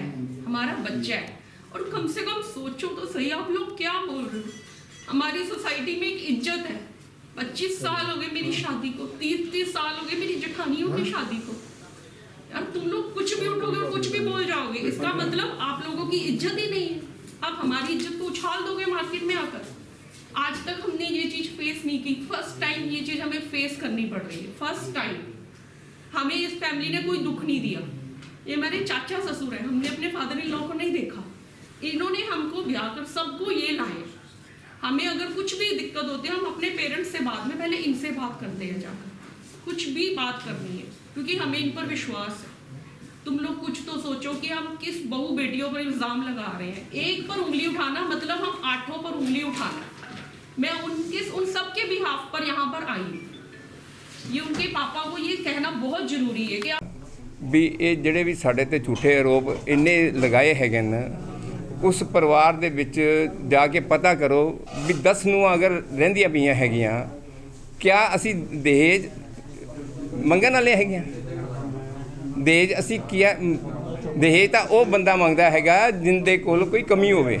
है, हमारा बच्चा है। और कम से कम सोचो तो सही, आप लोग क्या बोल रहे हो? हमारी सोसाइटी में एक इज़्ज़त है। पच्चीस साल हो गए मेरी शादी को तीस तीस साल हो गए मेरी जठानियों की शादी को। यार, तुम लोग कुछ भी उठोगे और कुछ भी बोल जाओगे, इसका मतलब आप लोगों की इज़्ज़त ही नहीं है। आप हमारी इज़्ज़त को उछाल दोगे मार्केट में आकर। आज तक हमने ये चीज़ फेस नहीं की। फ़र्स्ट टाइम ये चीज़ हमें फेस करनी पड़ रही है। फ़र्स्ट टाइम हमें इस फैमिली ने कोई दुख नहीं दिया। ये मेरे चाचा ससुर है, हमने अपने फादर इन लॉ को नहीं देखा। इन्होंने हमको ब्याह कर, सबको ये लाए। हमें अगर कुछ भी दिक्कत होती है, हम अपने पेरेंट्स से बाद में पहले इनसे बात करते हैं जाकर। कुछ भी बात करनी है, क्योंकि हमें इन पर विश्वास है। तुम लोग कुछ तो सोचो कि हम किस बहू बेटियों पर इल्ज़ाम लगा रहे हैं। एक पर उंगली उठाना मतलब हम आठों पर उंगली उठाना। मैं उनके उन सब के बिहाफ पर यहाँ पर आई। ये उनके पापा को ये कहना बहुत ज़रूरी है कि ਵੀ ਇਹ ਜਿਹੜੇ ਵੀ ਸਾਡੇ ਤੇ ਝੂਠੇ ਆਰੋਪ ਇੰਨੇ ਲਗਾਏ ਹੈਗੇ ਨੇ, ਉਸ ਪਰਿਵਾਰ ਦੇ ਵਿੱਚ ਜਾ ਕੇ ਪਤਾ ਕਰੋ ਵੀ 10 ਨੂੰ ਅਗਰ ਰਹਿੰਦੀਆਂ ਪਈਆਂ ਹੈਗੀਆਂ, ਕਿਆ ਅਸੀਂ ਦਹੇਜ ਮੰਗਣ ਵਾਲੇ ਹੈਗੀਆਂ? ਹਾਂ ਦਹੇਜ ਅਸੀਂ ਕੀ ਦਹੇਜ ਤਾਂ ਉਹ ਬੰਦਾ ਮੰਗਦਾ ਹੈਗਾ ਜਿੰਦੇ ਕੋਲ ਕੋਈ ਕਮੀ ਹੋਵੇ।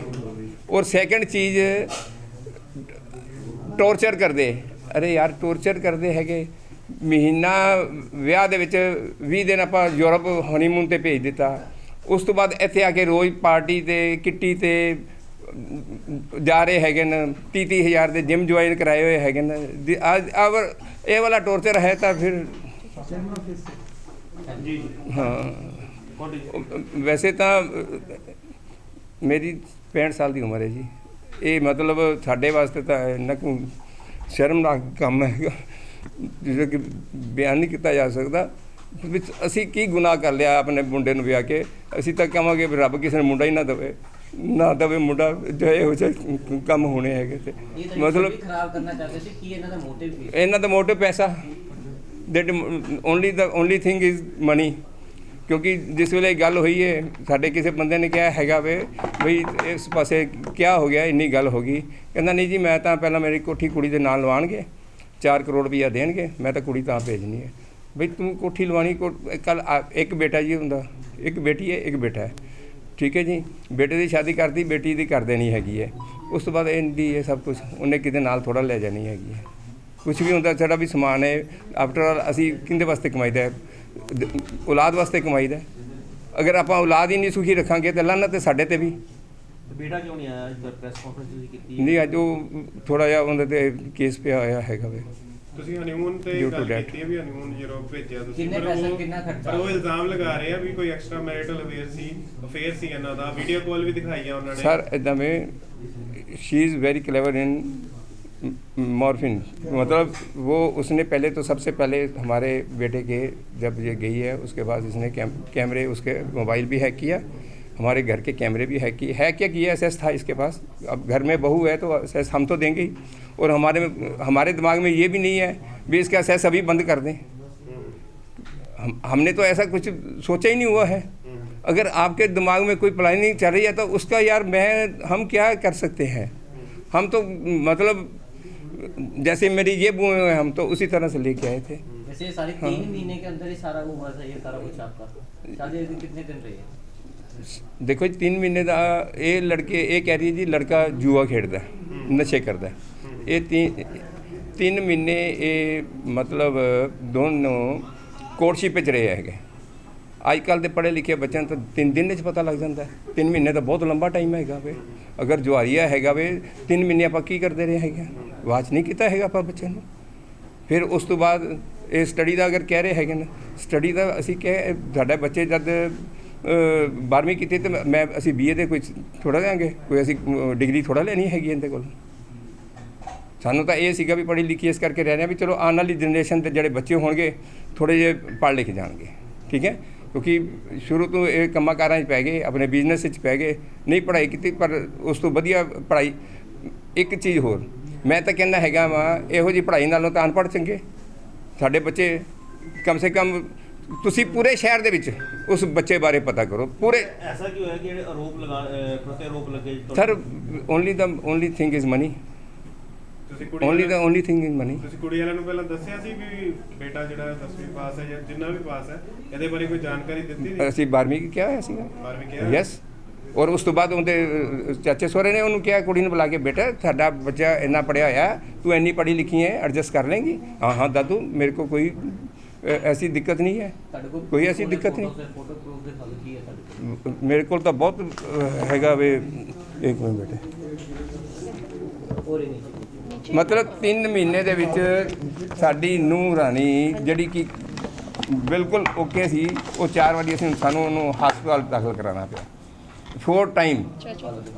ਔਰ ਸੈਕੰਡ ਚੀਜ਼ ਟੌਰਚਰ ਕਰਦੇ। ਅਰੇ ਯਾਰ ਟੌਰਚਰ ਕਰਦੇ ਹੈਗੇ। ਮਹੀਨਾ ਵਿਆਹ ਦੇ ਵਿੱਚ 20 ਦਿਨ ਆਪਾਂ ਯੂਰਪ ਹਨੀਮੂਨ ਤੇ ਭੇਜ ਦਿੱਤਾ। ਉਸ ਤੋਂ ਬਾਅਦ ਇੱਥੇ ਆ ਕੇ ਰੋਜ਼ ਪਾਰਟੀ ਤੇ, ਕਿੱਟੀ ਤੇ ਜਾ ਰਹੇ ਹੈਗੇ ਨੇ 30 30 ਹਜ਼ਾਰ ਦੇ ਜਿਮ ਜੁਆਇਨ ਕਰਾਏ ਹੋਏ ਹੈਗੇ ਨੇ। ਦੀ- ਅੱਜ ਅਗਰ ਇਹ ਵਾਲਾ ਟੋਰਚਰ ਹੈ ਤਾਂ ਫਿਰ ਹਾਂ। ਵੈਸੇ ਤਾਂ ਮੇਰੀ 65 ਸਾਲ ਦੀ ਉਮਰ ਹੈ ਜੀ। ਇਹ ਮਤਲਬ ਸਾਡੇ ਵਾਸਤੇ ਤਾਂ ਇੰਨਾ ਕੁ ਸ਼ਰਮਨਾਕ ਕੰਮ ਹੈਗਾ। ਜਿਹੜਾ ਕਿ ਬਿਆਨ ਨਹੀਂ ਕੀਤਾ ਜਾ ਸਕਦਾ ਵਿੱਚ ਅਸੀਂ ਕੀ ਗੁਨਾਹ ਕਰ ਲਿਆ ਆਪਣੇ ਮੁੰਡੇ ਨੂੰ ਵਿਆਹ ਕੇ? ਅਸੀਂ ਤਾਂ ਕਹਾਂਗੇ ਰੱਬ ਕਿਸੇ ਨੂੰ ਮੁੰਡਾ ਹੀ ਨਾ ਦੇਵੇ। ਨਾ ਦੇਵੇ ਮੁੰਡਾ ਜੋ ਇਹੋ ਜਿਹੇ ਕੰਮ ਹੋਣੇ ਹੈਗੇ ਤੇ। ਮਤਲਬ ਮਤਲਬ ਖਰਾਬ ਕਰਨਾ ਚਾਹਦੇ ਸੀ ਕੀ ਇਹਨਾਂ ਦਾ ਮੋਟਿਵ ਕੀ ਇਹਨਾਂ ਦਾ ਮੋਟਿਵ ਪੈਸਾ। That only the only thing is money ਕਿਉਂਕਿ ਜਿਸ ਵੇਲੇ ਗੱਲ ਹੋਈ ਹੈ ਸਾਡੇ ਕਿਸੇ ਬੰਦੇ ਨੇ ਕਿਹਾ ਹੈਗਾ ਵੇ ਬਈ ਇਸ ਪਾਸੇ ਕਿਆ ਹੋ ਗਿਆ ਇੰਨੀ ਗੱਲ ਹੋ ਗਈ। ਕਹਿੰਦਾ ਨਹੀਂ ਜੀ ਮੈਂ ਤਾਂ ਪਹਿਲਾਂ ਮੇਰੀ ਕੋਠੀ ਕੁੜੀ ਦੇ ਨਾਲ ਲਵਾਣਗੇ। 4 ਕਰੋੜ ਰੁਪਈਆ ਦੇਣਗੇ, ਮੈਂ ਤਾਂ ਕੁੜੀ ਤਾਂ ਭੇਜਣੀ ਹੈ। ਬਈ ਤੂੰ ਕੋਠੀ ਲਵਾਣੀ ਕੱਲ ਇੱਕ ਬੇਟਾ ਜੀ ਹੁੰਦਾ, ਇੱਕ ਬੇਟੀ ਹੈ, ਇੱਕ ਬੇਟਾ ਹੈ। ਠੀਕ ਹੈ ਜੀ? ਬੇਟੇ ਦੀ ਸ਼ਾਦੀ ਕਰਦੀ ਬੇਟੀ ਦੀ ਕਰ ਦੇਣੀ ਹੈਗੀ ਹੈ। ਉਸ ਤੋਂ ਬਾਅਦ ਇਹਦੀ ਇਹ ਸਭ ਕੁਝ ਉਹਨੇ ਕਿਤੇ ਨਾਲ ਥੋੜਾ ਲੈ ਜਾਣੀ ਹੈਗੀ ਹੈ। ਕੁਝ ਵੀ ਹੁੰਦਾ, ਸਾਡਾ ਵੀ ਸਮਾਨ ਹੈ। ਆਫਟਰ ਆਲ ਅਸੀਂ ਕਿੰਦੇ ਵਾਸਤੇ ਕਮਾਈਦਾ ਹੈ? ਔਲਾਦ ਵਾਸਤੇ ਕਮਾਈਦਾ ਹੈ। ਅਗਰ ਆਪਾਂ ਔਲਾਦ ਹੀ ਨਹੀਂ ਸੁਖੀ ਰੱਖਾਂਗੇ, ਤਾਂ ਲਾਨਤ ਤੇ ਸਾਡੇ ਤੇ ਵੀ। ਤੇ ਬੇਟਾ ਕਿਉਂ ਨਹੀਂ ਆਇਆ ਅੱਜ ਪ੍ਰੈਸ ਕਾਨਫਰੰਸ ਤੁਸੀਂ ਕੀਤੀ ਨਹੀਂ ਅੱਜ ਉਹ ਥੋੜਾ ਜਿਹਾ ਉਹਦੇ ਤੇ ਕੇਸ ਪਿਆ ਹੋਇਆ ਹੈਗਾ ਵੇ ਤੁਸੀਂ ਹਨੀਮੂਨ ਤੇ Due to ਗੱਲ debt. ਕੀਤੀ ਹੈ ਵੀ ਹਨੀਮੂਨ ਯੂਰਪ ਭੇਜਿਆ ਤੁਸੀਂ ਕਿੰਨੇ ਪਰ ਪੈਸੇ, ਉਹ- ਕਿੰਨਾ ਖਰਚਾ? ਪਰ ਉਹ ਇਲਜ਼ਾਮ ਲਗਾ ਰਹੇ ਆ ਵੀ ਕੋਈ ਐਕਸਟਰਾ ਮੈਰਿਟਲ ਅਫੇਅਰ ਸੀ ਅਫੇਅਰ ਸੀ ਇਹਨਾਂ ਦਾ ਵੀਡੀਓ ਕਾਲ ਵੀ ਦਿਖਾਈ ਆ ਉਹਨਾਂ ਨੇ सर एकदम में she is very clever in morphine मतलब वो उसने पहले तो सबसे पहले हमारे बेटे के जब ये गई है उसके बाद इसने कैम, कैमरे उसके मोबाइल भी हैक किया हमारे घर के कैमरे भी हैक किए। हैक क्या किया एस था इसके पास। अब घर में बहू है तो एस हम तो देंगे ही। और हमारे हमारे दिमाग में ये भी नहीं है भी इसका एस अभी बंद कर दें। हम हमने तो ऐसा कुछ सोचा ही नहीं हुआ है। अगर आपके दिमाग में कोई प्लानिंग चल रही है तो उसका यार मैं हम क्या कर सकते हैं? हम तो मतलब जैसे मेरी ये बुए हुए हम तो उसी तरह से लेके आए थे। वैसे ये सारी हाँ। तीन महीने के अंदर ही सारा हुआ था ये सारा कुछ आपका। शादी कितने दिन रही है? ਦੇਖੋ ਜੀ 3 ਮਹੀਨੇ ਦਾ ਇਹ ਲੜਕੇ ਇਹ ਕਹਿ ਰਹੀ ਜੀ ਲੜਕਾ ਜੂਆ ਖੇਡਦਾ ਨਸ਼ੇ ਕਰਦਾ। ਇਹ 3 ਮਹੀਨੇ ਇਹ ਮਤਲਬ ਦੋਨੋਂ ਕੋਰਟਸ਼ਿਪ ਵਿੱਚ ਰਹੇ ਹੈਗੇ। ਅੱਜ ਕੱਲ ਦੇ ਪੜ੍ਹੇ ਲਿਖੇ ਬੱਚਿਆਂ ਨੂੰ ਤਾਂ 3 ਦਿਨ ਵਿੱਚ ਪਤਾ ਲੱਗ ਜਾਂਦਾ ਹੈ। 3 ਮਹੀਨੇ ਤਾਂ ਬਹੁਤ ਲੰਬਾ ਟਾਈਮ ਹੈਗਾ ਵੇ। ਅਗਰ ਜੁਆਰੀਆ ਹੈਗਾ ਵੇ 3 ਮਹੀਨੇ ਆਪਾਂ ਕੀ ਕਰਦੇ ਰਹੇ ਹੈਗੇ ਵਾਚ ਨਹੀਂ ਕੀਤਾ ਹੈਗਾ ਆਪਾਂ ਬੱਚੇ ਨੂੰ। ਫਿਰ ਉਸ ਤੋਂ ਬਾਅਦ ਇਹ ਸਟੱਡੀ ਦਾ ਅਗਰ ਕਹਿ ਰਹੇ ਹੈਗੇ ਨੇ ਸਟੱਡੀ ਦਾ ਅਸੀਂ ਕਹਿ ਸਾਡੇ ਬੱਚੇ ਜਦ 12ਵੀਂ ਕੀਤੀ ਤੇ ਮੈਂ- ਮੈਂ ਅਸੀਂ ਬੀਏ ਦੇ ਕੋਈ ਥੋੜਾ ਦੇਾਂਗੇ ਕੋਈ ਅਸੀਂ ਡਿਗਰੀ ਥੋੜਾ ਲੈਣੀ ਹੈਗੀ ਇਹਦੇ ਕੋਲ। ਸਾਨੂੰ ਤਾਂ ਇਹ ਸੀਗਾ ਵੀ ਪੜ੍ਹੀ ਲਿਖੀ ਇਸ ਕਰਕੇ ਰਹਿ ਰਹੇ ਹਾਂ ਵੀ ਚਲੋ ਆਉਣ ਵਾਲੀ ਜਨਰੇਸ਼ਨ ਦੇ ਜਿਹੜੇ ਬੱਚੇ ਹੋਣਗੇ ਥੋੜੇ ਜਿਹੇ ਪੜ੍ਹ ਲਿਖ ਜਾਣਗੇ। ਠੀਕ ਹੈ? ਕਿਉਂਕਿ ਸ਼ੁਰੂ ਤੋਂ ਇਹ ਕੰਮਾਂ ਕਾਰਾਂ 'ਚ ਪੈ ਗਏ, ਆਪਣੇ ਬਿਜ਼ਨਸ 'ਚ ਪੈ ਗਏ। ਨਹੀਂ ਪੜ੍ਹਾਈ ਕੀਤੀ, ਪਰ ਉਸ ਤੋਂ ਵਧੀਆ ਪੜ੍ਹਾਈ ਇੱਕ ਚੀਜ਼ ਹੋਰ। ਮੈਂ ਤਾਂ ਕਹਿੰਦਾ ਹੈਗਾ ਵਾ, ਇਹੋ ਜੀ ਪੜ੍ਹਾਈ ਨਾਲੋਂ ਤਾਂ ਅਨਪੜ੍ਹ ਚੰਗੇ। ਸਾਡੇ ਬੱਚੇ ਕਮ ਸੇ ਕਮ ਤੁਸੀਂ ਪੂਰੇ ਸ਼ਹਿਰ ਦੇ ਵਿੱਚ ਉਸ ਬੱਚੇ ਬਾਰੇ ਪਤਾ ਕਰੋ ਪੂਰੇ ਐਸਾ ਕੀ ਹੋਇਆ ਕਿ ਜਿਹੜੇ ਆਰੋਪ ਲਗਾ ਪ੍ਰਤੀ ਆਰੋਪ ਲੱਗੇ sir only the only thing is money ਤੁਸੀਂ ਕੁੜੀ only the only thing in money ਤੁਸੀਂ ਕੁੜੀ ਵਾਲਿਆਂ ਨੂੰ ਪਹਿਲਾਂ ਦੱਸਿਆ ਸੀ ਵੀ ਬੇਟਾ ਜਿਹੜਾ 10ਵੀਂ ਪਾਸ ਹੈ ਜਾਂ ਜਿੰਨਾ ਵੀ ਪਾਸ ਹੈ ਇਹਦੇ ਬਾਰੇ ਕੋਈ ਜਾਣਕਾਰੀ ਦਿੱਤੀ ਨਹੀਂ? ਅਸੀਂ 12ਵੀਂ ਕਿਹਾ ਹੋਇਆ ਸੀਗਾ? ਬਾਰਵੀਂ ਕਿਹਾ ਯੈਸ ਔਰ ਉਸ ਤੋਂ ਬਾਅਦ ਉਹਦੇ ਚਾਚੇ ਸਹੁਰੇ ਨੇ ਉਹਨੂੰ ਕਿਹਾ ਕੁੜੀ ਨੂੰ ਬੁਲਾ ਕੇ ਬੇਟਾ ਤੁਹਾਡਾ ਬੱਚਾ ਇੰਨਾ ਪੜਿਆ ਹੋਇਆ ਤੂੰ ਇੰਨੀ ਪੜ੍ਹੀ ਲਿਖੀ ਹੈ ਐਡਜਸਟ ਕਰ ਲੇਂਗੀ ਹਾਂ ਹਾਂ ਦਾਦੂ ਮੇਰੇ ਕੋ ਕੋਈ ਐਸੀ ਦਿੱਕਤ ਨਹੀਂ ਹੈ? ਕੋਈ ਐਸੀ ਦਿੱਕਤ ਨਹੀਂ। ਮੇਰੇ ਕੋਲ ਤਾਂ ਬਹੁਤ ਹੈਗਾ ਵੇ। ਇੱਕ ਮਿੰਟ ਬੇਟੇ ਹੋਰ ਹੀ ਨਹੀਂ। ਮਤਲਬ 3 ਮਹੀਨੇ ਦੇ ਵਿੱਚ ਸਾਡੀ ਨੂੰਹ ਰਾਣੀ ਜਿਹੜੀ ਕਿ ਬਿਲਕੁਲ ਓਕੇ ਸੀ ਉਹ ਚਾਰ ਵਾਰੀ ਅਸੀਂ ਸਾਨੂੰ ਉਹਨੂੰ ਹਸਪਤਾਲ ਦਾਖਲ ਕਰਾਉਣਾ ਪਿਆ। ਫੋਰ ਟਾਈਮ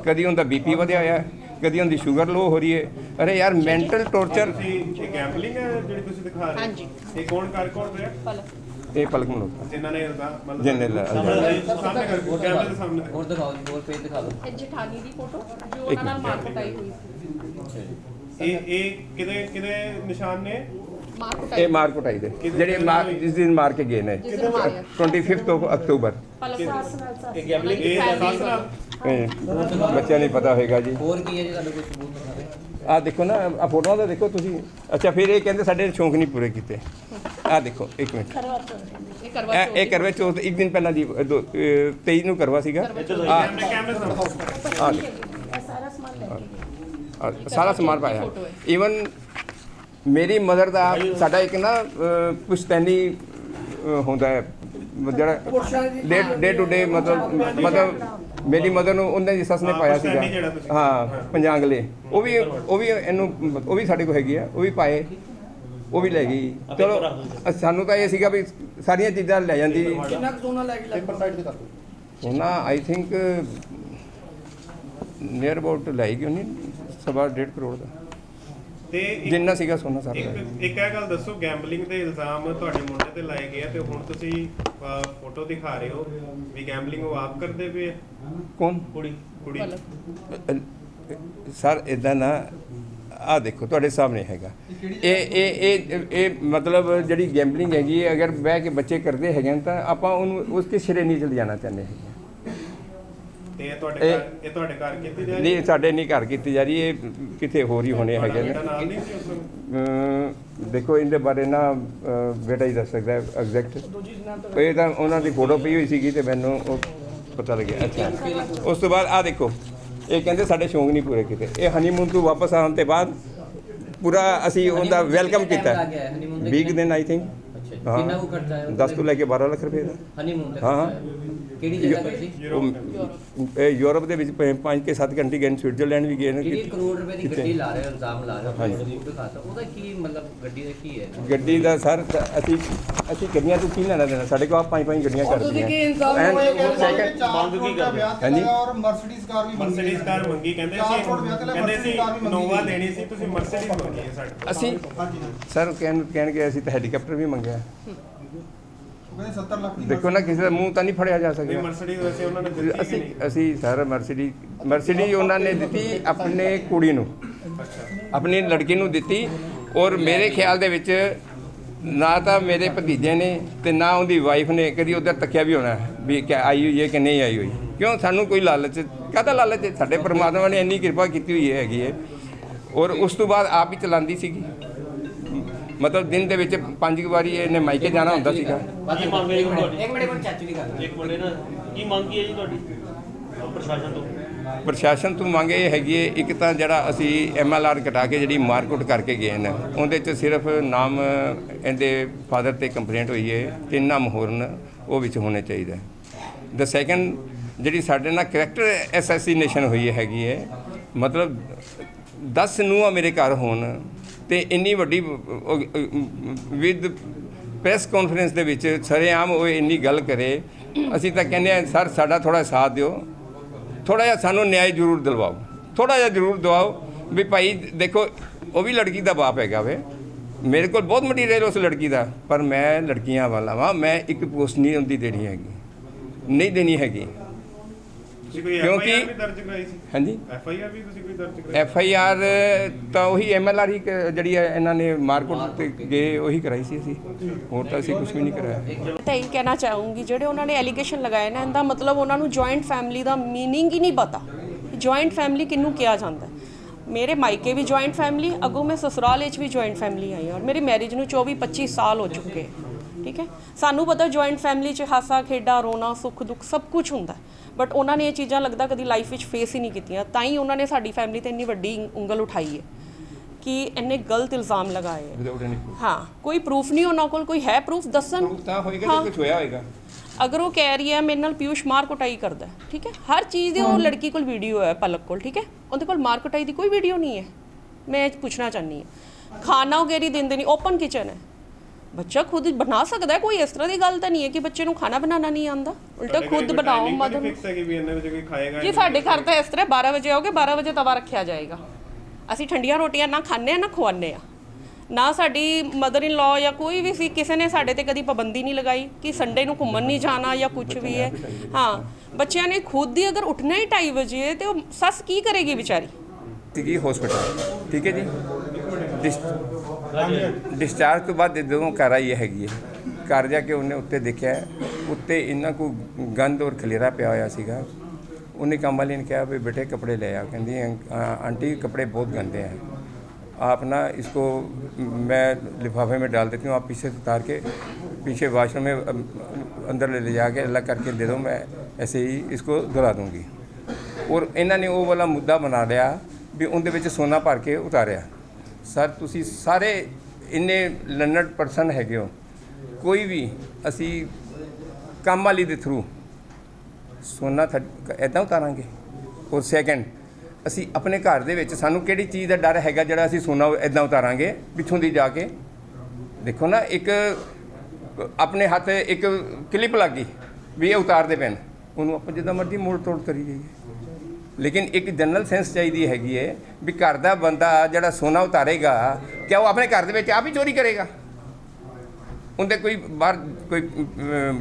ਕਦੀ ਉਹਦਾ ਬੀਪੀ ਵਧਿਆ ਹੋਇਆ। ਹੈ, ਕਦੀ ਉਹਦੀ ਸ਼ੂਗਰ ਲੋ ਹੋ ਰਹੀ ਹੈ। ਅਰੇ ਯਾਰ ਮੈਂਟਲ ਟੌਰਚਰ ਤੁਸੀਂ ਇਹ ਗੈਂਬਲਿੰਗ ਹੈ ਜਿਹੜੀ ਤੁਸੀਂ ਦਿਖਾ ਰਹੇ ਹੋ? ਹਾਂਜੀ। ਇਹ ਕੌਣ ਕਰ ਕੌਣ ਰਿਹਾ? ਇਹ ਪਲਕ ਮਲੋਤਾ ਜਿਨ੍ਹਾਂ ਨੇ ਇਹਦਾ ਮਤਲਬ ਜਿਨ੍ਹਾਂ ਨੇ- ਸਾਹਮਣੇ ਕਰ ਕੈਮਰੇ ਦੇ ਸਾਹਮਣੇ ਹੋਰ ਦਿਖਾਓ ਜੀ, ਹੋਰ ਪੇਜ ਦਿਖਾ ਦਿਓ। ਇਹ ਜਠਾਨੀ ਦੀ ਫੋਟੋ ਜੋ ਉਹਨਾਂ ਨਾਲ। ਮਾਰ ਕੁਟਾਈ ਹੋਈ ਸੀ। ਇਹ ਇਹ ਕਿਹਦੇ ਕਿਹਦੇ ਨਿਸ਼ਾਨ ਨੇ? ਮਾਰ ਕੁਟਾਈ ਇਹ ਮਾਰ ਕੁਟਾਈ ਦੇ ਜਿਹੜੇ ਮਾਰ ਜਿਸ ਦਿਨ ਮਾਰ ਕੇ ਗਏ ਨੇ। ਜਿਸ ਦਿਨ ਮਾਰਿਆ। 25th of ਅਕਤੂਬਰ ਪਲਕ ਸਾਸ ਨਾਲ ਸਾਸ ਇਹ gambling- ਇਹ ਸੱਸ ਨਾਲ। ਇਹ ਬੱਚਿਆਂ ਨਹੀਂ ਪਤਾ ਹੋਏਗਾ ਜੀ। ਹੋਰ ਕੀ ਹੈ ਜੀ ਤੁਹਾਡੇ ਕੋਲ ਸਬੂਤ ਆ ਦੇਖੋ ਨਾ ਆ ਫੋਟੋਆਂ ਦਾ ਦੇਖੋ ਤੁਸੀਂ। ਅੱਛਾ ਫਿਰ ਇਹ ਕਹਿੰਦੇ ਸਾਡੇ ਸ਼ੌਂਕ ਨਹੀਂ ਪੂਰੇ ਕੀਤੇ। ਆ ਦੇਖੋ ਇੱਕ ਮਿੰਟ। ਇਹ ਕਰਵਾ ਇਹ ਇਹ ਕਰਵੇ ਚੌਥ ਇੱਕ ਦਿਨ ਪਹਿਲਾਂ ਦੀ ਅ, ਦੋ, ਅ, 23 ਨੂੰ ਕਰਵਾ ਸੀਗਾ। ਆ ਦੇਖੋ। ਸਾਰਾ ਸਮਾਨ ਲੈ ਕੇ ਗਏ। ਆ, ਸਾਰਾ ਸਮਾਨ ਪਾਇਆ। ਫੋਟੋ ਹੈ। ਈਵਨ ਮੇਰੀ ਮਦਰ ਦਾ ਸਾਡਾ ਇੱਕ ਨਾ ਅ, ਪੁਸ਼ਤੈਨੀ ਹੁੰਦਾ ਹੈ ਜਿਹੜਾ ਡੇ ਟੂ ਡੇ ਮਤਲਬ ਮਤਲਬ ਮੇਰੀ ਮਦਰ ਨੂੰ ਉਹਨਾਂ ਦੀ ਸੱਸ ਨੇ ਪਾਇਆ ਸੀਗਾ। ਹਾਂ ਪੰਜਾਂਗਲੇ। ਉਹ ਵੀ ਉਹ ਵੀ ਇਹਨੂੰ ਉਹ ਵੀ ਸਾਡੇ ਕੋਲ ਹੈਗੀ ਆ ਉਹ ਵੀ ਪਾਏ। ਉਹ ਵੀ ਲੈ ਗਈ। ਚਲੋ ਸਾਨੂੰ ਤਾਂ ਇਹ ਸੀਗਾ ਵੀ ਸਾਰੀਆਂ ਚੀਜ਼ਾਂ ਲੈ ਜਾਂਦੀ। ਕਿੰਨਾ ਕੁ ਸੋਨਾ ਲੈ ਕੇ ਪੇਪਰ ਸਾਈਡ ਤੇ ਕਰ ਉਹਨਾਂ ਆਈ ਥਿੰਕ ਨੀਅਰ ਅਬਾਊਟ ਲਾਈ ਉਹਨੇ ਸਵਾ ਡੇਢ ਕਰੋੜ ਦਾ। ਤੇ ਇੱਕ- ਜਿੰਨਾ ਸੀਗਾ ਸੋਨਾ ਸਾਰਾ। ਇੱਕ ਇੱਕ ਇਹ ਗੱਲ ਦੱਸੋ ਗੈਂਬਲਿੰਗ ਦੇ ਇਲਜ਼ਾਮ ਤੁਹਾਡੇ ਮੁੰਡੇ ਤੇ ਲਾਏ ਗਏ ਆ ਤੇ ਹੁਣ ਤੁਸੀਂ ਫੋਟੋ ਦਿਖਾ ਰਹੇ ਹੋ ਵੀ ਗੈਂਬਲਿੰਗ ਉਹ ਆਪ ਕਰਦੇ ਪਏ ਆ? ਕੌਣ? ਕੁੜੀ। ਕੁੜੀ। ਸਰ ਇਦਾਂ ਨਾ ਆ ਦੇਖੋ ਤੁਹਾਡੇ ਸਾਹਮਣੇ ਹੈਗਾ। ਇਹ ਇਹ ਇਹ ਇਹ ਮਤਲਬ ਜਿਹੜੀ ਗੈਂਬਲਿੰਗ ਹੈਗੀ ਹੈ, ਅਗਰ ਬਹਿ ਕੇ ਬੱਚੇ ਕਰਦੇ ਹੈਗੇ ਨੇ ਤਾਂ ਆਪਾਂ ਉਹਨੂੰ ਉਸ ਕੇ ਸਿਰੇ ਨਹੀਂ ਚਲ ਜਾਣਾ ਚਾਹੁੰਦੇ ਹੈਗੇ। ਤੇ ਇਹ ਤੁਹਾਡੇ ਘਰ ਇਹ ਤੁਹਾਡੇ ਘਰ ਕੀਤੀ ਜਾ ਰਹੀ ਨਹੀਂ ਸਾਡੇ ਨਹੀਂ ਘਰ ਕੀਤੀ ਜਾ ਰਹੀ ਇਹ ਕਿਤੇ ਹੋਰ ਹੀ ਹੋਣੇ ਹੈਗੇ ਨੇ। ਬੇਟਾ ਨਾਲ ਨਹੀਂ ਸੀ ਉਸ ਨੂੰ ਅਮ ਦੇਖੋ ਇਹਦੇ ਬਾਰੇ ਨਾ ਅ, ਬੇਟਾ ਹੀ ਦੱਸ ਸਕਦਾ ਹੈ ਐਗਜ਼ੈਕਟ ਇਹ ਤਾਂ ਉਹਨਾਂ ਦੀ ਫੋਟੋ ਪਈ ਹੋਈ ਸੀਗੀ ਤੇ ਮੈਨੂੰ ਉਹ ਪਤਾ ਲੱਗਿਆ। ਅੱਛਾ। ਉਸ ਤੋਂ ਬਾਅਦ ਆ ਦੇਖੋ ਇਹ ਕਹਿੰਦੇ ਸਾਡੇ ਸ਼ੌਂਕ ਨਹੀਂ ਪੂਰੇ ਕੀਤੇ। ਇਹ ਹਨੀਮੂਨ ਤੋਂ ਵਾਪਸ ਆਉਣ ਤੇ ਬਾਅਦ ਪੂਰਾ ਅਸੀਂ ਉਹਦਾ ਵੈਲਕਮ ਕੀਤਾ time ਲੱਗ ਗਿਆ? ਹੈ? Honeymoon ਤੇ 20 ਕਿੰਨਾ- ਦਿਨ ਆਈ ਥਿੰਕ ਅੱਛਾ ਜੀ। ਹਾਂ ਕਿੰਨਾ ਕੁ ਖਰਚਾ ਆਇਆ 10 ਤੋਂ ਲੈ ਕੇ 12 ਲੱਖ ਰੁਪਏ ਦਾ ਹਨੀਮੂਨ ਹਾਂ, ਖਰਚਾ ਹਾਂ। ਆਇਆ। ਕਿਹੜੀ ਜਗ੍ਹਾ ਤੇ ਸੀ ਉਹ ਇਹ ਯੂਰਪ ਦੇ ਵਿੱਚ 5 ਕੇ 7 ਘੰਟੇ ਗਏ ਨੇ, ਸਵਿਟਜ਼ਰਲੈਂਡ ਵੀ ਗਏ ਨੇ ਜਿਹੜੀ ਕਰੋੜ ਰੁਪਏ ਦੀ ਕਿੱਥੇ? ਗੱਡੀ ਲਾ ਰਹੇ ਹੋ ਇਲਜ਼ਾਮ ਲਾ ਰਹੇ ਹੋ ਹਾਂਜੀ। ਉਹਦਾ ਕੀ ਮਤਲਬ ਗੱਡੀ ਦਾ ਕੀ ਹੈ ਗੱਡੀ ਦਾ ਸਰ ਅਸੀਂ ਅਸੀਂ ਗੱਡੀਆਂ ਤੋਂ ਕੀ ਲੈਣਾ ਦੇਣਾ ਸਾਡੇ ਕੋਲ ਆਪ ਪੰਜ ਪੰਜ ਗੱਡੀਆਂ ਤੁਸੀਂ ਕਰਦੀਆਂ ਕੀ ਇਨਸਾਫ And ਹੋਏ ਕਿ second- ਚਾਰ ਮੰਗ ਕੀ ਤੇ ਹਾਂਜੀ। ਔਰ ਮਰਸੀਡੀਜ਼ ਕਾਰ ਵੀ ਮੰਗੀ ਮਰਸੀਡੀਜ਼ ਕਾਰ ਮੰਗੀ ਕਹਿੰਦੇ ਚਾਰ ਸੀ ਕਰੋੜ ਵਿਆਹ ਤੇ ਲੈ ਕਹਿੰਦੇ ਸੀ Mercedes ਕਾਰ ਵੀ ਮੰਗੀ ਨੋਵਾ। ਦੇਣੀ ਸੀ ਤੁਸੀਂ ਮਰਸੀਡੀਜ਼ ਮੰਗੀ ਹੈ ਸਾਡੇ ਅਸੀਂ ਹਾਂਜੀ ਸਰ ਕਹਿਣ ਕਹਿਣਗੇ ਅਸੀਂ ਤਾਂ ਹੈਲੀਕਾਪਟਰ ਵੀ ਮੰਗਿਆ ਉਹ ਕਹਿੰਦੇ 70 ਲੱਖ ਦੀ ਦੇਖੋ ਨਾ ਕਿਸੇ ਦਾ ਮੂੰਹ ਤਾਂ ਨਹੀਂ ਫੜਿਆ ਜਾ ਸਕਦਾ। ਮਰਸੀਡੀਜ਼ ਵੈਸੇ ਉਹਨਾਂ ਨੇ ਦਿੱਤੀ ਕਿ ਅਸੀਂ ਨਹੀਂ। ਅਸੀਂ ਸਰ ਮਰਸੀਡੀ ਮਰਸੀਡੀ ਉਹਨਾਂ ਨੇ ਦਿੱਤੀ ਆਪਣੇ ਕੁੜੀ ਨੂੰ। ਆਪਣੀ ਲੜਕੀ ਨੂੰ ਦਿੱਤੀ ਔਰ ਮੇਰੇ ਖਿਆਲ ਦੇ ਵਿੱਚ ਨਾ ਤਾਂ ਮੇਰੇ ਭਤੀਜੇ ਨੇ ਤੇ ਨਾ ਉਹਦੀ ਵਾਈਫ ਨੇ ਕਦੀ ਉਧਰ ਤੱਕਿਆ ਵੀ ਹੋਣਾ ਵੀ ਕਿ ਆਈ ਹੋਈ ਹੈ ਕਿ ਨਹੀਂ ਆਈ ਹੋਈ। ਕਿਉਂ? ਸਾਨੂੰ ਕੋਈ ਲਾਲਚ ਕਾਹਦਾ ਲਾਲਚ ਹੈ? ਸਾਡੇ ਪਰਮਾਤਮਾ ਨੇ ਇੰਨੀ ਕਿਰਪਾ ਕੀਤੀ ਹੋਈ ਹੈਗੀ ਹੈ। ਔਰ ਉਸ ਤੋਂ ਬਾਅਦ ਆਪ ਹੀ ਚਲਾਉਂਦੀ ਸੀਗੀ। ਮਤਲਬ ਦਿਨ ਦੇ ਵਿੱਚ ਪੰਜ ਕੁ ਵਾਰੀ ਇਹਨੇ ਮਾਈਕੇ ਜਾਣਾ ਹੁੰਦਾ ਸੀਗਾ। ਕੀ ਮੰਗ ਹੈ ਜੀ ਤੁਹਾਡੀ ਇੱਕ ਮਿੰਟ ਇੱਕ ਮਿੰਟ ਚਾਚੂ ਦੀ ਗੱਲ ਇੱਕ ਮਿੰਟ ਨਾ ਕੀ ਮੰਗ ਹੈ ਜੀ ਤੁਹਾਡੀ? ਪ੍ਰਸ਼ਾਸਨ ਤੋਂ। ਪ੍ਰਸ਼ਾਸਨ ਤੋਂ ਮੰਗ ਇਹ ਹੈਗੀ ਹੈ ਇੱਕ ਤਾਂ ਜਿਹੜਾ ਅਸੀਂ ਐਮਐਲਆਰ ਕਟਾ ਕੇ ਜਿਹੜੀ ਮਾਰਕੁੱਟ ਕਰਕੇ ਗਏ ਨੇ ਉਹਦੇ 'ਚ ਸਿਰਫ ਨਾਮ ਇਹਦੇ ਫਾਦਰ ਤੇ ਕੰਪਲੇਂਟ ਹੋਈ ਹੈ ਤਿੰਨ ਨਾਮ ਹੋਰ ਨੇ ਉਹ ਵਿੱਚ ਹੋਣੇ ਚਾਹੀਦਾ। ਦ ਸੈਕੰਡ ਜਿਹੜੀ ਸਾਡੇ ਨਾਲ ਕਰੈਕਟਰ ਐਸੈਸੀਨੇਸ਼ਨ ਹੋਈ ਹੈਗੀ ਹੈ ਮਤਲਬ 10 ਨੂੰਹਾਂ ਮੇਰੇ ਘਰ ਹੋਣ ਤੇ ਇੰਨੀ ਵੱਡੀ ਵਿਦ ਪ੍ਰੈਸ ਕਾਨਫਰੰਸ ਦੇ ਵਿੱਚ ਸਰੇਆਮ ਉਹ ਇੰਨੀ ਗੱਲ ਕਰੇ, ਅਸੀਂ ਤਾਂ ਕਹਿੰਦੇ ਆ ਸਰ, ਸਾਡਾ ਥੋੜਾ ਸਾਥ ਦਿਓ। ਥੋੜਾ ਜਿਹਾ ਸਾਨੂੰ ਨਿਆਂ ਜ਼ਰੂਰ ਦਿਲਵਾਓ। ਥੋੜਾ ਜਿਹਾ ਜ਼ਰੂਰ ਦਿਵਾਓ ਵੀ ਭਾਈ, ਦੇਖੋ, ਉਹ ਵੀ ਲੜਕੀ ਦਾ ਬਾਪ ਹੈਗਾ ਵੇ। ਮੇਰੇ ਕੋਲ ਬਹੁਤ ਮਟੀਰੀਅਲ ਉਸ ਲੜਕੀ ਦਾ, ਪਰ ਮੈਂ ਲੜਕੀਆਂ ਵਾਲਾ ਵਾਂ। ਮੈਂ ਇੱਕ ਪੋਸਟ ਨਹੀਂ ਹੁੰਦੀ ਦੇਣੀ ਹੈਗੀ। ਨਹੀਂ ਦੇਣੀ ਹੈਗੀ। ਤੁਸੀਂ ਕੋਈ ਕਿਉਂਕਿ- ਐਫਆਈਆਰ ਵੀ ਦਰਜ ਕਰਾਈ ਸੀ? ਹਾਂਜੀ। ਐਫਆਈਆਰ ਵੀ ਤੁਸੀਂ ਕੋਈ ਦਰਜ ਕਰਾਈ? ਐਫ ਆਈ ਆਰ ਤਾਂ ਉਹੀ ਐਮ ਐਲ ਆਰ ਹੀ ਕ- ਜਿਹੜੀ ਹੈ ਇਹਨਾਂ ਨੇ ਮਾਰਕੁੱਟ ਤੇ ਗਏ ਉਹੀ ਕਰਾਈ ਸੀ ਅਸੀਂ। ਹੋਰ ਤਾਂ ਅਸੀਂ ਕੁਝ ਵੀ ਨਹੀਂ ਕਰਾਇਆ। ਤਾਂ ਇਹ ਕਹਿਣਾ ਚਾਹੂੰਗੀ ਜਿਹੜੇ ਉਹਨਾਂ ਨੇ ਐਲੀਗੇਸ਼ਨ ਲਗਾਏ ਨਾ ਇਹਦਾ ਮਤਲਬ ਉਹਨਾਂ ਨੂੰ ਜੁਆਇੰਟ ਫੈਮਿਲੀ ਦਾ ਮੀਨਿੰਗ ਹੀ ਨਹੀਂ ਪਤਾ। ਜੁਆਇੰਟ ਫੈਮਿਲੀ ਕਿਹਨੂੰ ਕਿਹਾ ਜਾਂਦਾ ਹੈ। ਮੇਰੇ ਮਾਇਕੇ ਵੀ ਜੁਆਇੰਟ ਫੈਮਿਲੀ ਅੱਗੋਂ ਮੈਂ ਸਸੁਰਾਲ ਵਿੱਚ ਵੀ ਜੁਆਇੰਟ ਫੈਮਿਲੀ ਆਈ ਹਾਂ ਔਰ ਮੇਰੀ ਮੈਰਿਜ ਨੂੰ 24 25 ਸਾਲ ਹੋ ਚੁੱਕੇ ਠੀਕ ਹੈ? ਸਾਨੂੰ ਪਤਾ ਜੁਆਇੰਟ ਫੈਮਿਲੀ 'ਚ ਹਾਸਾ ਖੇਡਾ ਰੋਣਾ ਸੁੱਖ ਦੁੱਖ ਸਭ ਕੁਝ ਹੁੰਦਾ ਬਟ ਉਹਨਾਂ ਨੇ ਇਹ ਚੀਜ਼ਾਂ ਲੱਗਦਾ ਕਦੀ ਲਾਈਫ ਵਿੱਚ ਫੇਸ ਹੀ ਨਹੀਂ ਕੀਤੀਆਂ। ਤਾਂ ਹੀ ਉਹਨਾਂ ਨੇ ਸਾਡੀ ਫੈਮਿਲੀ ਤੇ ਇੰਨੀ ਵੱਡੀ ਉਂਗਲ ਉਠਾਈ ਹੈ ਕਿ ਇੰਨੇ ਗਲਤ ਇਲਜ਼ਾਮ ਲਗਾਏ ਹੈ ਵਿਦਆਊਟ ਐਨੀ ਹਾਂ ਕੋਈ ਪ੍ਰੂਫ ਨਹੀਂ ਉਹਨਾਂ ਕੋਲ ਕੋਈ ਹੈ ਪ੍ਰੂਫ ਦੱਸਣ? ਪ੍ਰੂਫ ਤਾਂ ਹੋਏਗਾ। ਜੇ ਕੁਝ ਹੋਇਆ ਹੋਏਗਾ। ਅਗਰ ਉਹ ਕਹਿ ਰਹੀ ਹੈ ਮੇਰੇ ਨਾਲ ਪਿਊਸ਼ ਮਾਰ ਕੁਟਾਈ ਕਰਦਾ ਹੈ, ਠੀਕ ਹੈ? ਹਰ ਚੀਜ਼ ਦੀ ਉਹ ਲੜਕੀ ਕੋਲ ਵੀਡੀਓ ਹੈ ਪਲਕ ਕੋਲ ਠੀਕ ਹੈ? ਉਹਦੇ ਕੋਲ ਮਾਰ ਕੁਟਾਈ ਦੀ ਕੋਈ ਵੀਡੀਓ ਨਹੀਂ ਹੈ। ਮੈਂ ਇਹ ਪੁੱਛਣਾ ਚਾਹਨੀ ਹਾਂ। ਖਾਣਾ ਵਗੈਰੀ ਦਿੰਦੇ ਨਹੀਂ ਓਪਨ ਕਿਚਨ ਹੈ। ਬੱਚਾ ਖੁਦ ਬਣਾ ਸਕਦਾ ਹੈ ਕੋਈ ਇਸ ਤਰ੍ਹਾਂ ਦੀ ਗੱਲ ਤਾਂ ਨਹੀਂ ਹੈ ਕਿ ਬੱਚੇ ਨੂੰ ਖਾਣਾ ਬਣਾਉਣਾ ਨਹੀਂ ਆਉਂਦਾ। ਉਲਟਾ ਖੁਦ ਬਣਾਓ ਮਦਰ ਫਿਕਸ ਹੈ ਕਿ ਵੀ ਇਹਨਾਂ ਵਿੱਚ ਕੋਈ ਖਾਏਗਾ ਜੀ ਸਾਡੇ ਘਰ ਤਾਂ ਇਸ ਤਰ੍ਹਾਂ 12 ਵਜੇ ਆਓਗੇ 12 ਵਜੇ ਤਵਾ ਰੱਖਿਆ ਜਾਏਗਾ। ਅਸੀਂ ਠੰਡੀਆਂ ਰੋਟੀਆਂ ਨਾ ਖਾਂਦੇ ਆ ਨਾ ਖਵਾਉਂਦੇ ਆ। ਨਾ ਸਾਡੀ ਮਦਰ ਇਨ ਲਾ ਜਾਂ ਕੋਈ ਵੀ ਸੀ ਕਿਸੇ ਨੇ ਸਾਡੇ ਤੇ ਕਦੀ ਪਾਬੰਦੀ ਨਹੀਂ ਲਗਾਈ ਕਿ ਸੰਡੇ ਨੂੰ ਘੁੰਮਣ ਨਹੀਂ ਜਾਣਾ ਜਾਂ ਕੁਝ ਵੀ ਹੈ। ਹਾਂ। ਬੱਚਿਆਂ ਨੇ ਖੁਦ ਹੀ ਅਗਰ ਉੱਠਣਾ ਹੀ 2:30 ਵਜੇ ਤੇ ਉਹ ਸੱਸ ਕੀ ਕਰੇਗੀ ਵਿਚਾਰੀ? ਸੀਗੀ ਹਸਪੀਟਲ ਠੀਕ ਹੈ ਜੀ। ਡਿਸ- ਡਿਸਚਾਰਜ ਤੋਂ ਬਾਅਦ ਜਦੋਂ ਘਰ ਆਈ ਹੈਗੀ ਹੈ ਘਰ ਜਾ ਕੇ ਉਹਨੇ ਉੱਤੇ ਦੇਖਿਆ ਉੱਤੇ ਇੰਨਾ ਕੋ ਗੰਦ ਔਰ ਖਲੇਰਾ ਪਿਆ ਹੋਇਆ ਸੀਗਾ ਉਹਨੇ ਕੰਮ ਵਾਲੀ ਨੇ ਕਿਹਾ ਵੀ ਬੇਟੇ ਕਪੜੇ ਲੈ ਆ ਕਹਿੰਦੀ "अं- आ- आंटी कपड़े बहुत गंदे हैं आप ना इसको मैं लिफाफे में डाल देती हूँ आप पीछे से उतार के पीछे वाशरूम में अम, अंदर ले जाके अलग करके दे दो मैं ऐसे ही इसको धुला दूँगी ਔਰ ਇਹਨਾਂ ਨੇ ਉਹ ਵਾਲਾ ਮੁੱਦਾ ਬਣਾ ਲਿਆ ਵੀ ਉਹਦੇ ਵਿੱਚ ਸੋਨਾ ਭਰ ਕੇ ਉਤਾਰਿਆ ਸਰ, ਤੁਸੀਂ ਸਾਰੇ ਇੰਨੇ ਲਰਨਡ ਪਰਸਨ ਹੈਗੇ ਹੋ। ਕੋਈ ਵੀ ਅਸੀਂ ਕੰਮ ਵਾਲੀ ਦੇ ਥਰੂ ਸੋਨਾ ਐਦਾਂ ਉਤਾਰਾਂਗੇ। ਔਰ ਸੈਕੰਡ ਅਸੀਂ ਆਪਣੇ ਘਰ ਦੇ ਵਿੱਚ ਸਾਨੂੰ ਕਿਹੜੀ ਚੀਜ਼ ਦਾ ਡਰ ਹੈਗਾ ਜਿਹੜਾ ਅਸੀਂ ਸੋਨਾ ਐਦਾਂ ਉਤਾਰਾਂਗੇ, ਪਿੱਛੋਂ ਦੀ ਜਾ ਕੇ? ਦੇਖੋ ਨਾ, ਇੱਕ ਆਪਣੇ ਹੱਥ ਇੱਕ ਕਲਿੱਪ ਲੱਗ ਗਈ ਵੀ ਇਹ ਉਤਾਰਦੇ ਪੈਣ ਉਹਨੂੰ ਆਪਾਂ ਜਿੱਦਾਂ ਮਰਜ਼ੀ ਮੋੜ ਤੋੜ ਕਰੀ ਜਾਈਏ। ਲੇਕਿਨ ਇੱਕ ਜਨਰਲ ਸੈਂਸ ਚਾਹੀਦੀ ਹੈਗੀ ਹੈ ਵੀ ਘਰ ਦਾ ਬੰਦਾ ਜਿਹੜਾ ਸੋਨਾ ਉਤਾਰੇਗਾ ਕਿਆ ਉਹ ਆਪਣੇ ਘਰ ਦੇ ਵਿੱਚ ਆਪ ਹੀ ਚੋਰੀ ਕਰੇਗਾ? ਉਹਦੇ ਕੋਈ ਬਾਹਰ ਕੋਈ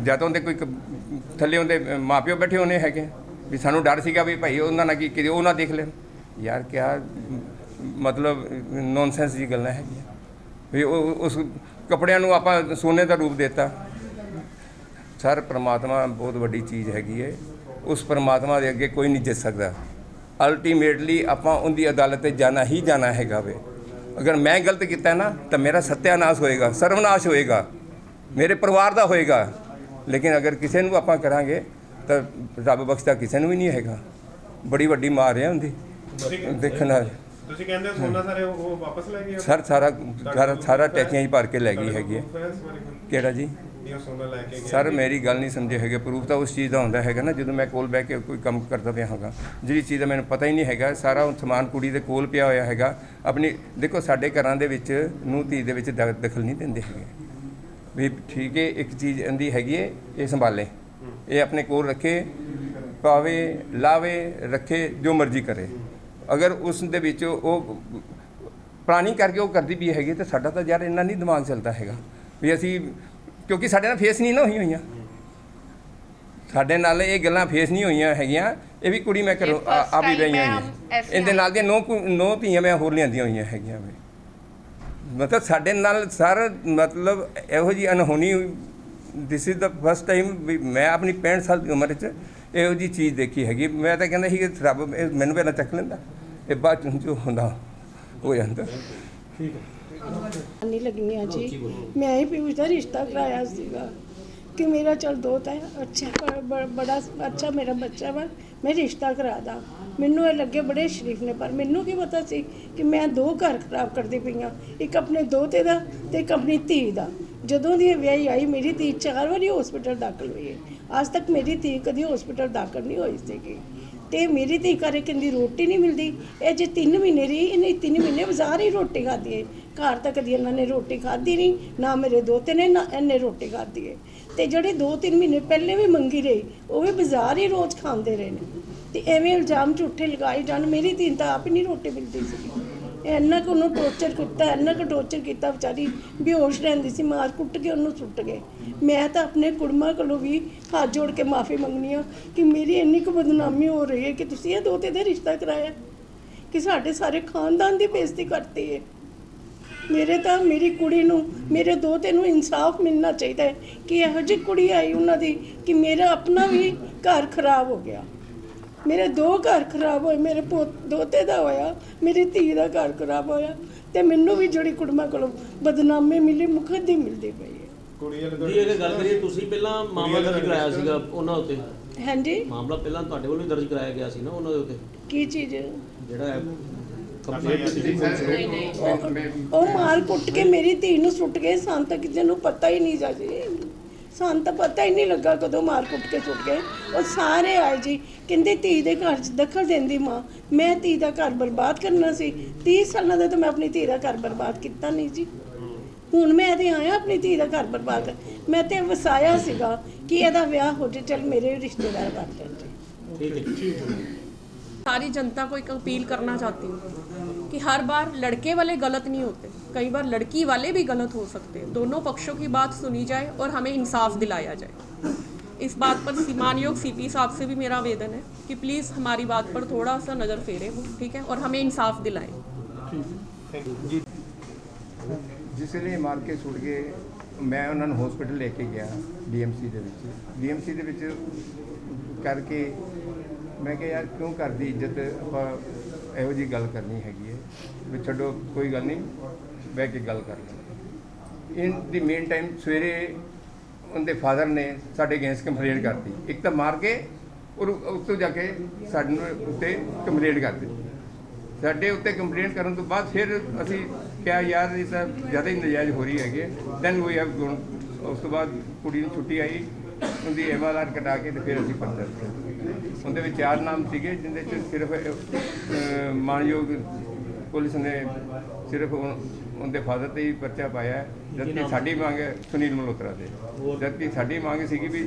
ਜਾਂ ਤਾਂ ਉਹਦੇ ਕੋਈ ਕ- ਥੱਲੇ ਉਹਦੇ ਅ, ਮਾਪਿਓ ਬੈਠੇ ਹੋਣੇ ਹੈਗੇ। ਵੀ ਸਾਨੂੰ ਡਰ ਸੀਗਾ ਵੀ ਭਾਈ ਉਹਨਾਂ ਨਾਲ ਕੀ ਕਿਤੇ ਉਹ ਨਾ ਦੇਖ ਲੈਣ। ਯਾਰ ਕਿਆ ਮਤਲਬ ਨੌਨਸੈਂਸ ਦੀ ਗੱਲਾਂ ਹੈਗੀਆਂ। ਵੀ ਉਹ ਉਸ ਕੱਪੜਿਆਂ ਨੂੰ ਆਪਾਂ ਸੋਨੇ ਦਾ ਰੂਪ ਦਿੱਤਾ। ਸਰ ਪ੍ਰਮਾਤਮਾ ਬਹੁਤ ਵੱਡੀ ਚੀਜ਼ ਹੈਗੀ ਹੈ। ਉਸ ਪ੍ਰਮਾਤਮਾ ਦੇ ਅੱਗੇ ਕੋਈ ਨਹੀਂ ਜਿੱਤ ਸਕਦਾ। ਅਲਟੀਮੇਟਲੀ ਆਪਾਂ ਉਹਦੀ ਅਦਾਲਤ ਤੇ ਜਾਣਾ ਹੀ ਜਾਣਾ ਹੈਗਾ ਵੇ। ਅਗਰ ਮੈਂ ਗਲਤ ਕੀਤਾ ਨਾ ਤਾਂ ਮੇਰਾ ਸਤਿਆਨਾਸ਼ ਹੋਏਗਾ ਸਰਵਨਾਸ਼ ਹੋਏਗਾ ਮੇਰੇ ਪਰਿਵਾਰ ਦਾ ਹੋਏਗਾ। ਲੇਕਿਨ ਅਗਰ ਕਿਸੇ ਨੂੰ ਆਪਾਂ ਕਰਾਂਗੇ ਤਾਂ ਰੱਬ ਬਖਸ਼ਦਾ ਕਿਸੇ ਨੂੰ ਵੀ ਨਹੀਂ ਹੈਗਾ। ਬੜੀ ਵੱਡੀ ਮਾਰ ਹੈ ਹੁੰਦੀ ਦੇਖਣਾ ਤੁਸੀਂ ਕਹਿੰਦੇ ਹੋ ਸੋਨਾ ਸਾਰੇ ਉਹ ਵਾਪਸ ਲੈ ਗਏ ਸਰ ਸਾਰਾ ਸਾਰਾ ਟੈਚੀਆਂ ਹੀ ਭਰ ਕੇ ਲੈ ਗਈ ਹੈਗੀ ਹੈ। ਕਿਹੜਾ ਜੀ? ਇਹ ਸੋਨਾ ਲੈ ਕੇ ਗਏ ਸਰ, ਮੇਰੀ ਗੱਲ ਨਹੀਂ ਸਮਝੇ ਹੈਗੇ। ਪ੍ਰੂਫ ਤਾਂ ਉਸ ਚੀਜ਼ ਦਾ ਹੁੰਦਾ ਹੈਗਾ ਨਾ, ਜਦੋਂ ਮੈਂ ਕੋਲ ਬਹਿ ਕੇ ਕੋਈ ਕੰਮ ਕਰਦਾ ਪਿਆ ਹਾਂਗਾ। ਜਿਹੜੀ ਚੀਜ਼ ਦਾ ਮੈਨੂੰ ਪਤਾ ਹੀ ਨਹੀਂ ਹੈਗਾ, ਸਾਰਾ ਉਹ ਸਮਾਨ ਕੁੜੀ ਦੇ ਕੋਲ ਪਿਆ ਹੋਇਆ ਹੈਗਾ। ਆਪਣੀ, ਦੇਖੋ, ਸਾਡੇ ਘਰਾਂ ਦੇ ਵਿੱਚ ਨੂੰ ਧੀ ਦੇ ਵਿੱਚ ਦ- ਦਖਲ ਨਹੀਂ ਦਿੰਦੇ ਹੈਗੇ। ਵੀ ਠੀਕ ਹੈ, ਇੱਕ ਚੀਜ਼ ਇਹਦੀ ਹੈਗੀ ਹੈ, ਇਹ ਸੰਭਾਲੇ। ਇਹ ਆਪਣੇ ਕੋਲ ਰੱਖੇ, ਪਾਵੇ, ਲਾਵੇ, ਰੱਖੇ, ਜੋ ਮਰਜ਼ੀ ਕਰੇ। ਅਗਰ ਉਸ ਦੇ ਵਿੱਚ ਉਹ ਪਲਾਨਿੰਗ ਕਰਕੇ ਉਹ ਕਰਦੀ ਵੀ ਹੈਗੀ ਤੇ ਸਾਡਾ ਤਾਂ ਯਾਰ ਇੰਨਾ ਨਹੀਂ ਦਿਮਾਗ ਚੱਲਦਾ ਹੈਗਾ। ਵੀ ਅਸੀਂ ਕਿਉਂਕਿ ਸਾਡੇ ਨਾਲ ਫੇਸ ਨਹੀਂ ਨਾ ਹੋਈ ਹੋਈਆਂ। ਸਾਡੇ ਨਾਲ ਇਹ ਗੱਲਾਂ ਫੇਸ ਨਹੀਂ ਹੋਈਆਂ ਹੈਗੀਆਂ। ਇਹ ਵੀ ਕੁੜੀ ਮੈਂ ਕਰੋ ਆ ਵੀ ਹੈ, ਹੋਈਆਂ ਇਹਦੇ ਨਾਲ ਦੀਆਂ ਨੋ ਨੋ ਧੀਆਂ ਮੈਂ ਹੋਰ ਲਿਆਂਦੀਆਂ ਹੋਈਆਂ ਹੈਗੀਆਂ ਵੇ। ਮਤਲਬ ਸਾਡੇ ਨਾਲ ਸਰ ਮਤਲਬ ਇਹੋ ਜੀ ਅਨਹੋਣੀ this is the first time ਵੀ ਮੈਂ ਆਪਣੀ 65 ਸਾਲ ਦੀ ਉਮਰ 'ਚ ਇਹੋ ਜੀ ਚੀਜ਼ ਦੇਖੀ ਹੈਗੀ। ਮੈਂ ਤਾਂ ਕਹਿੰਦਾ ਸੀ ਕਿ ਰੱਬ ਇਹ ਮੈਨੂੰ ਪਹਿਲਾਂ ਚੱਕ ਲੈਂਦਾ। ਇਹ ਬਾਅਦ 'ਚ ਜੋ ਹੁੰਦਾ ਹੋ ਜਾਂਦਾ। ਨਹੀਂ ਲੱਗਣੀਆਂ ਜੀ। ਮੈਂ ਹੀ ਪਿਊਸ਼ ਦਾ ਰਿਸ਼ਤਾ ਕਰਾਇਆ ਸੀਗਾ ਕਿ ਮੇਰਾ ਚਲ ਦੋਤਾ ਹੈ, ਅੱਛਾ ਬੜਾ ਅੱਛਾ ਮੇਰਾ ਬੱਚਾ ਵਾ, ਮੈਂ ਰਿਸ਼ਤਾ ਕਰਾ ਦਾਂ। ਮੈਨੂੰ ਇਹ ਲੱਗੇ ਬੜੇ ਸ਼ਰੀਫ ਨੇ, ਪਰ ਮੈਨੂੰ ਕੀ ਪਤਾ ਸੀ ਕਿ ਮੈਂ ਦੋ ਘਰ ਖਰਾਬ ਕਰਦੀ ਪਈ ਹਾਂ ਇੱਕ ਆਪਣੇ ਦੋਤੇ ਦਾ ਤੇ ਇੱਕ ਆਪਣੀ ਧੀ ਦਾ। ਜਦੋਂ ਦੀ ਇਹ ਵਿਆਹੀ ਆਈ, ਮੇਰੀ ਧੀ ਚਾਰ ਵਾਰੀ ਹਸਪੀਟਲ ਦਾਖਲ ਹੋਈ ਹੈ ਅੱਜ ਤੱਕ ਮੇਰੀ ਧੀ ਕਦੀ ਹਸਪੀਟਲ ਦਾਖਲ ਨਹੀਂ ਹੋਈ ਸੀਗੀ। ਤੇ ਮੇਰੀ ਧੀ ਘਰੇ ਕਹਿੰਦੀ ਰੋਟੀ ਨਹੀਂ ਮਿਲਦੀ, ਇਹ ਜੇ 3 ਮਹੀਨੇ ਰਹੀ, ਇਹਨੇ 3 ਮਹੀਨੇ ਬਾਜ਼ਾਰ ਹੀ ਰੋਟੀ ਖਾਧੀ ਹੈ ਘਰ ਤਾਂ ਕਦੀ ਇਹਨਾਂ ਨੇ ਰੋਟੀ ਖਾਧੀ ਨਹੀਂ, ਨਾ ਮੇਰੇ ਦੋਤੇ ਨੇ, ਨਾ ਇਹਨੇ ਰੋਟੀ ਖਾਧੀ ਹੈ ਤੇ ਜਿਹੜੇ 2-3 ਮਹੀਨੇ ਪਹਿਲੇ ਵੀ ਮੰਗੀ ਰਹੀ, ਉਹ ਵੀ ਬਾਜ਼ਾਰ ਹੀ ਰੋਜ਼ ਖਾਂਦੇ ਰਹੇ ਨੇ। ਤੇ ਐਵੇਂ ਇਲਜ਼ਾਮ ਝੂਠੇ ਲਗਾਏ ਜਾਣ, ਮੇਰੀ ਧੀ ਤਾਂ ਆਪ ਹੀ ਨਹੀਂ ਰੋਟੀ ਮਿਲਦੀ ਸੀ। ਇੰਨਾ ਕੁ ਉਹਨੂੰ ਟੋਰਚਰ ਕੀਤਾ, ਇੰਨਾ ਕੁ ਟੋਰਚਰ ਕੀਤਾ ਵਿਚਾਰੀ, ਬੇਹੋਸ਼ ਰਹਿੰਦੀ ਸੀ, ਮਾਰ ਕੁੱਟ ਕੇ ਉਹਨੂੰ ਸੁੱਟ ਗਏ। ਮੈਂ ਤਾਂ ਆਪਣੇ ਕੁੜਮਾ ਕੋਲੋਂ ਵੀ ਹੱਥ ਜੋੜ ਕੇ ਮਾਫੀ ਮੰਗਣੀ ਆ ਕਿ ਮੇਰੀ ਇੰਨੀ ਕੁ ਬਦਨਾਮੀ ਹੋ ਰਹੀ ਹੈ ਕਿ ਤੁਸੀਂ ਇਹ ਦੋਤੇ ਦਾ ਰਿਸ਼ਤਾ ਕਰਾਇਆ। ਕਿ ਸਾਡੇ ਸਾਰੇ ਖਾਨਦਾਨ ਦੀ ਬੇਇੱਜ਼ਤੀ ਕਰਤੀ ਹੈ। ਮੇਰੇ ਤਾਂ ਮੇਰੀ ਕੁੜੀ ਨੂੰ ਮੇਰੇ ਦੋਤੇ ਨੂੰ ਇਨਸਾਫ ਮਿਲਣਾ ਚਾਹੀਦਾ ਹੈ ਕਿ ਇਹੋ ਜਿਹੀ ਕੁੜੀ ਆਈ ਉਹਨਾਂ ਦੀ ਕਿ ਮੇਰਾ ਆਪਣਾ ਵੀ ਘਰ ਖਰਾਬ ਹੋ ਗਿਆ। ਮੇਰੇ ਦੋ ਘਰ ਖਰਾਬ ਹੋਏ ਮੇਰੇ ਪੋਤ ਦੋਤੇ ਦਾ ਹੋਇਆ ਮੇਰੀ ਧੀ ਦਾ ਘਰ ਖਰਾਬ ਹੋਇਆ ਤੇ ਮੈਨੂੰ ਵੀ ਜਿਹੜੀ ਕੁੜਮਾ ਕੋਲੋਂ ਬਦਨਾਮੀ ਮਿਲੀ ਮੁਖਦੀ ਮਿਲਦੀ ਪਈ ਹੈ ਕੁੜੀ ਵਾਲੇ ਜੀ ਅਗਰ ਗੱਲ ਕਰੀਏ ਤੁਸੀਂ ਪਹਿਲਾਂ ਮਾਮਲਾ ਦਰਜ ਕਰਾਇਆ ਸੀਗਾ ਉਹਨਾਂ ਉੱਤੇ। ਹਾਂਜੀ। ਮਾਮਲਾ ਪਹਿਲਾਂ ਤੁਹਾਡੇ ਵੱਲੋਂ ਹੀ ਦਰਜ ਕਰਾਇਆ ਗਿਆ ਸੀ ਨਾ ਉਹਨਾਂ ਦੇ ਉੱਤੇ। ਕੀ ਚੀਜ਼? ਜਿਹੜਾ ਕੰਪਲੇਂਟ ਸੀ ਉਹ ਮਾਰ ਕੁੱਟ ਕੇ ਮੇਰੀ ਧੀ ਨੂੰ ਸੁੱਟ ਗਏ। ਸਾਨੂੰ ਤਾਂ ਕਿਸੇ ਨੂੰ ਪਤਾ ਹੀ ਨਹੀਂ ਜਾ ਜੀ ਸਾਨੂੰ ਤਾਂ ਪਤਾ ਹੀ ਨਹੀਂ ਲੱਗਾ ਕਦੋਂ ਮਾਰ ਕੁੱਟ ਕੇ ਸੁੱਟ ਗਏ। ਉਹ ਸਾਰੇ ਆਏ ਜੀ। ਕਹਿੰਦੇ ਧੀ ਦੇ ਘਰ 'ਚ ਦਖਲ ਦਿੰਦੀ ਮਾਂ। ਮੈਂ ਧੀ ਦਾ ਘਰ ਬਰਬਾਦ ਕਰਨਾ ਸੀ। 30 ਸਾਲਾਂ ਦਾ ਤਾਂ ਮੈਂ ਆਪਣੀ ਧੀ ਦਾ ਘਰ ਬਰਬਾਦ ਕੀਤਾ ਨਹੀਂ ਜੀ। ਹੁਣ ਮੈਂ ਤੇ ਆਇਆ ਆਪਣੀ ਧੀ ਦਾ ਘਰ ਬਰਬਾਦ। ਕਰ ਮੈਂ ਤੇ ਵਸਾਇਆ ਸੀਗਾ ਕਿ ਇਹਦਾ ਵਿਆਹ ਹੋ ਜੇ ਚਲ ਮੇਰੇ ਰਿਸ਼ਤੇਦਾਰ ਬਣ ਜਾਣ ਜੀ। ਠੀਕ ਹੈ। सारी जनता को एक अपील करना चाहती हूँ कि हर बार लड़के वाले गलत नहीं होते कई बार लड़की वाले भी गलत हो सकते हैं दोनों पक्षों की बात सुनी जाए और हमें इंसाफ दिलाया जाए इस बात पर मानयोग सीपी साहब से भी मेरा आवेदन है कि प्लीज़ हमारी बात पर थोड़ा सा नज़र फेरे हो ठीक है और हमें इंसाफ दिलाएं ਜਿਸ ਵੇਲੇ ਮਾਰ ਕੇ ਸੁੱਟ ਗਏ ਮੈਂ ਉਹਨਾਂ ਨੂੰ ਹਸਪੀਟਲ ਲੈ ਕੇ ਗਿਆ ਡੀਐਮਸੀ ਦੇ ਵਿੱਚ ਡੀਐਮਸੀ ਦੇ ਵਿੱਚ ਕਰਕੇ ਮੈਂ ਕਿਹਾ, ਯਾਰ, ਕਿਉਂ ਕਰਦੀ ਇੱਜ਼ਤ? ਆਪਾਂ ਇਹੋ ਜੀ ਗੱਲ ਕਰਨੀ ਹੈਗੀ ਹੈ ਵੀ ਛੱਡੋ, ਕੋਈ ਗੱਲ ਨਹੀਂ, ਬਹਿ ਕੇ ਗੱਲ ਕਰ ਲਾਂਗੇ ਇਨ ਦੀ ਮੇਨ ਟਾਈਮ ਸਵੇਰੇ ਉਹਦੇ ਫਾਦਰ ਨੇ ਸਾਡੇ ਅਗੇਂਸਟ ਕੰਪਲੇਂਟ ਕਰਤੀ। ਇੱਕ ਤਾਂ ਮਾਰ ਕੇ ਔਰ ਉਸ ਤੋਂ ਜਾ ਕੇ ਸਾਡੇ ਉੱਤੇ ਕੰਪਲੇਂਟ ਕਰਤੀ। ਸਾਡੇ ਉੱਤੇ ਕੰਪਲੇਂਟ ਕਰਨ ਤੋਂ ਬਾਅਦ ਫਿਰ ਅਸੀਂ ਕਿਹਾ, ਯਾਰ, ਇਹ ਤਾਂ ਜ਼ਿਆਦਾ ਹੀ ਨਜਾਇਜ਼ ਹੋ ਰਹੀ ਹੈਗੀ ਦੈਨ ਵੀ ਹੈਵ ਗੋਨ ਉਸ ਤੋਂ ਬਾਅਦ ਕੁੜੀ ਨੂੰ ਛੁੱਟੀ ਆਈ, ਉਹਦੀ ਐਮਆਰਆਰ ਕਟਾ ਕੇ ਤੇ ਫਿਰ ਅਸੀਂ ਪਰਚਾ ਦਿੱਤਾ। ਉਹਦੇ ਵਿੱਚ ਚਾਰ ਨਾਮ ਸੀਗੇ ਜਿੰਦੇ ਚ ਸਿਰਫ ਅਹ, ਮਾਣਯੋਗ ਪੁਲਿਸ ਨੇ ਸਿਰਫ ਉਹ- ਉਹਦੇ ਫਾਦਰ ਤੇ ਹੀ ਪਰਚਾ ਪਾਇਆ। ਹੈ, ਜਦਕਿ ਸਾਡੀ ਮੰਗ ਹੈ ਸੁਨੀਲ ਮਲਹੋਤਰਾ ਤੇ। ਜਦਕਿ ਸਾਡੀ ਮੰਗ ਸੀਗੀ ਵੀ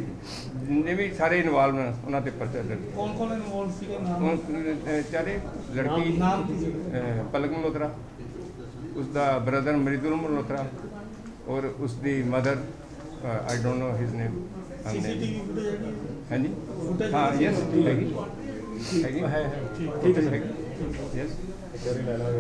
ਜਿੰਨੇ ਵੀ ਸਾਰੇ ਇਨਵੋਲਵ ਨੇ ਉਹਨਾਂ ਤੇ ਪਰਚਾ ਦਰਜ ਕੌਣ ਕੌਣ ਇਨਵੋਲਵ ਸੀਗੇ? ਨਾਮ? ਚਾਰੇ? ਲੜਕੀ ਪਲਕ ਮਲਹੋਤਰਾ ਉਸ ਦਾ ਬ੍ਰਦਰ ਮ੍ਰਿਦੁਲ ਮਲਹੋਤਰਾ ਔਰ ਉਸ ਦੀ mother I don't know his name CCTV ਹਾਂਜੀ? ਹਾਂ ਯੈਸ ਹੈਗੀ। ਹੈਗੀ। ਹੈ ਠੀਕ ਹੈ ਯੈਸ